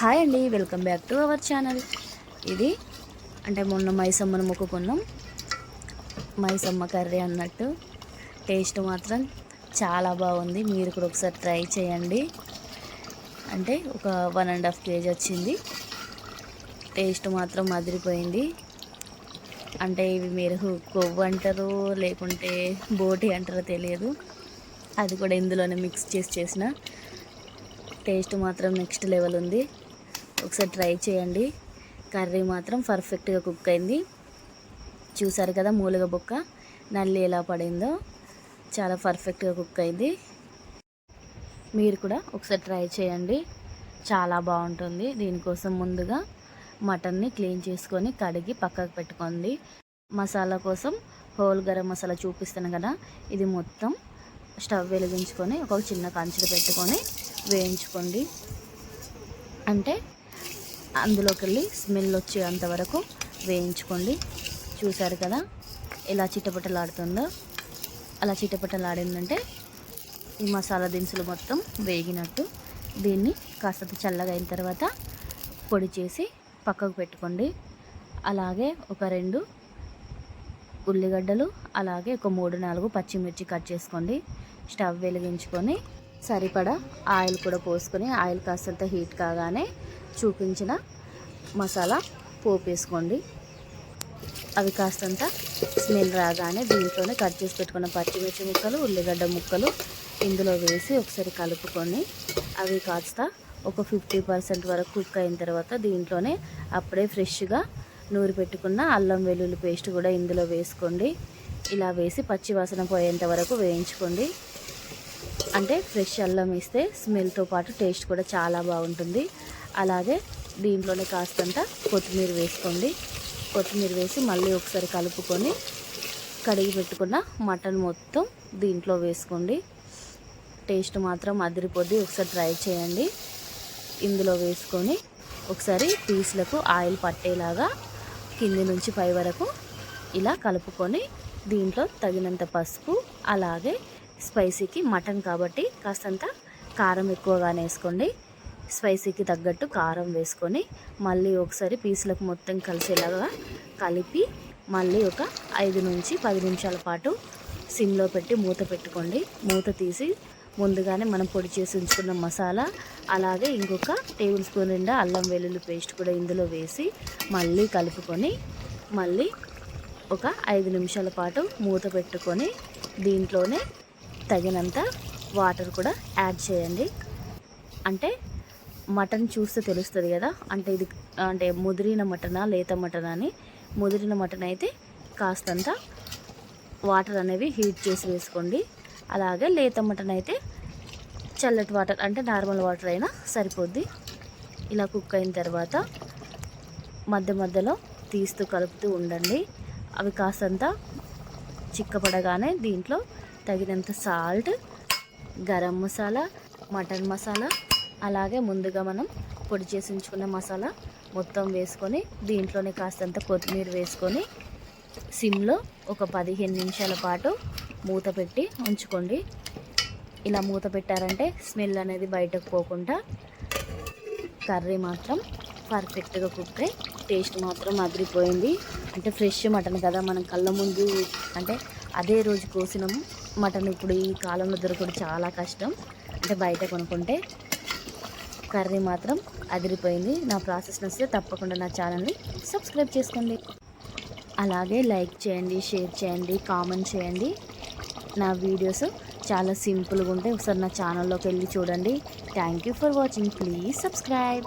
Hi అండి welcome back to our channel. ఇది అంటే మొన్న మైసమ్మను మొక్కుకున్నాం. మైసమ్మ కర్రీ అన్నట్టు. టేస్ట్ మాత్రం చాలా బాగుంది. మీరు కూడా ఒకసారి ట్రై చేయండి. అంటే ఒక వన్ అండ్ హాఫ్ కేజీ వచ్చింది. టేస్ట్ మాత్రం అదిరిపోయింది. అంటే ఇవి మీరు కొవ్వు అంటారు లేకుంటే బోటి అంటారో తెలియదు. అది కూడా ఇందులోనే మిక్స్ చేసి చేసిన. టేస్ట్ మాత్రం నెక్స్ట్ లెవెల్ ఉంది. ఒకసారి ట్రై చేయండి. కర్రీ మాత్రం పర్ఫెక్ట్గా కుక్ అయింది. చూసారు కదా మూలుగ బొక్క? నల్లి ఎలా పడిందో చాలా పర్ఫెక్ట్గా కుక్ అయింది. మీరు కూడా ఒకసారి ట్రై చేయండి. చాలా బాగుంటుంది. దీనికోసం ముందుగా మటన్ని క్లీన్ చేసుకొని కడిగి పక్కకు పెట్టుకోండి. మసాలా కోసం హోల్ గరం మసాలా చూపిస్తాను కదా? ఇది మొత్తం స్టవ్ వెలిగించుకొని ఒక చిన్న కంచెలు పెట్టుకొని వేయించుకోండి. అంటే అందులోకి వెళ్ళి స్మెల్ వచ్చేంత వరకు వేయించుకోండి. చూసారు కదా? ఎలా చిటపటలాడుతుందో? అలా చిటపటలాడిందంటే ఈ మసాలా దినుసులు మొత్తం వేగినట్టు దీన్ని కాస్త చల్లగా అయిన తర్వాత పొడి చేసి పక్కకు పెట్టుకోండి. అలాగే ఒక రెండు ఉల్లిగడ్డలు అలాగే ఒక మూడు నాలుగు పచ్చిమిర్చి కట్ చేసుకోండి. స్టవ్ వెలిగించుకొని సరిపడా ఆయిల్ కూడా పోసుకొని ఆయిల్ కాస్తంత హీట్ కాగానే చూపించిన మసాలా పోపు వేసుకోండి. అవి కాస్తంత స్మెల్ రాగానే దీంట్లోనే కట్ చేసి పెట్టుకున్న పచ్చిమిర్చి ముక్కలు ఉల్లిగడ్డ ముక్కలు ఇందులో వేసి ఒకసారి కలుపుకొని అవి కాస్త ఒక ఫిఫ్టీ పర్సెంట్ వరకు కుక్ అయిన తర్వాత దీంట్లోనే అప్పుడే ఫ్రెష్గా నూరి పెట్టుకున్న అల్లం వెల్లుల్లి పేస్ట్ కూడా ఇందులో వేసుకోండి. ఇలా వేసి పచ్చివాసన పోయేంత వరకు వేయించుకోండి. అంటే ఫ్రెష్ అల్లం వేస్తే స్మెల్తో పాటు టేస్ట్ కూడా చాలా బాగుంటుంది. అలాగే దీంట్లోనే కాస్తంత కొత్తిమీర వేసుకోండి. కొత్తిమీర వేసి మళ్ళీ ఒకసారి కలుపుకొని కడిగి పెట్టుకున్న మటన్ మొత్తం దీంట్లో వేసుకోండి. టేస్ట్ మాత్రం అదిరిపోద్ది. ఒకసారి ట్రై చేయండి. ఇందులో వేసుకొని ఒకసారి పీసులకు ఆయిల్ పట్టేలాగా కింది నుంచి పై వరకు ఇలా కలుపుకొని దీంట్లో తగినంత పసుపు అలాగే స్పైసీకి మటన్ కాబట్టి కాస్తంత కారం ఎక్కువగానే వేసుకోండి. స్పైసీకి తగ్గట్టు కారం వేసుకొని మళ్ళీ ఒకసారి పీసులకు మొత్తం కలిసేలాగా కలిపి మళ్ళీ ఒక ఐదు నుంచి పది నిమిషాల పాటు సిమ్లో పెట్టి మూత పెట్టుకోండి. మూత తీసి ముందుగానే మనం పొడి చేసి ఉంచుకున్న మసాలా అలాగే ఇంకొక టేబుల్ స్పూన్ నిండా అల్లం వెల్లుల్లి పేస్ట్ కూడా ఇందులో వేసి మళ్ళీ కలుపుకొని మళ్ళీ ఒక ఐదు నిమిషాల పాటు మూత పెట్టుకొని దీంట్లోనే తగినంత వాటర్ కూడా యాడ్ చేయండి. అంటే మటన్ చూస్తే తెలుస్తుంది కదా? అంటే ఇది అంటే ముదిరిన మటనా లేత మటనా అని? ముదిరిన మటన్ అయితే కాస్తంత వాటర్ అనేవి హీట్ చేసి వేసుకోండి. అలాగే లేత మటన్ అయితే చల్లటి వాటర్ అంటే నార్మల్ వాటర్ అయినా సరిపోద్ది. ఇలా కుక్ అయిన తర్వాత మధ్య మధ్యలో తీస్తూ కలుపుతూ ఉండండి. అవి కాస్తంత చిక్కపడగానే దీంట్లో తగినంత సాల్ట్ గరం మసాలా మటన్ మసాలా అలాగే ముందుగా మనం పొడి చేసి ఉంచుకున్న మసాలా మొత్తం వేసుకొని దీంట్లోనే కాస్తంత కొత్తిమీర వేసుకొని సిమ్లో ఒక పదిహేను నిమిషాల పాటు మూత పెట్టి ఉంచుకోండి. ఇలా మూత పెట్టారంటే స్మెల్ అనేది బయటకు పోకుండా కర్రీ మాత్రం పర్ఫెక్ట్గా కుక్ అయి టేస్ట్ మాత్రం అదిరిపోయింది. అంటే ఫ్రెష్ మటన్ కదా మనం కళ్ళ ముందు అంటే అదే రోజు కోసినాము మటన్ ఇప్పుడు ఈ కాలంలో దొరకడం చాలా కష్టం. అంటే బయట కొనుక్కుంటే కర్రీ మాత్రం అదిరిపోయింది. నా ప్రాసెస్ నచ్చితే తప్పకుండా నా ఛానల్ని సబ్స్క్రైబ్ చేసుకోండి. అలాగే లైక్ చేయండి షేర్ చేయండి కామెంట్ చేయండి. నా వీడియోస్ చాలా సింపుల్గా ఉంటాయి. ఒకసారి నా ఛానల్లోకి వెళ్ళి చూడండి. Thank you for watching. Please subscribe.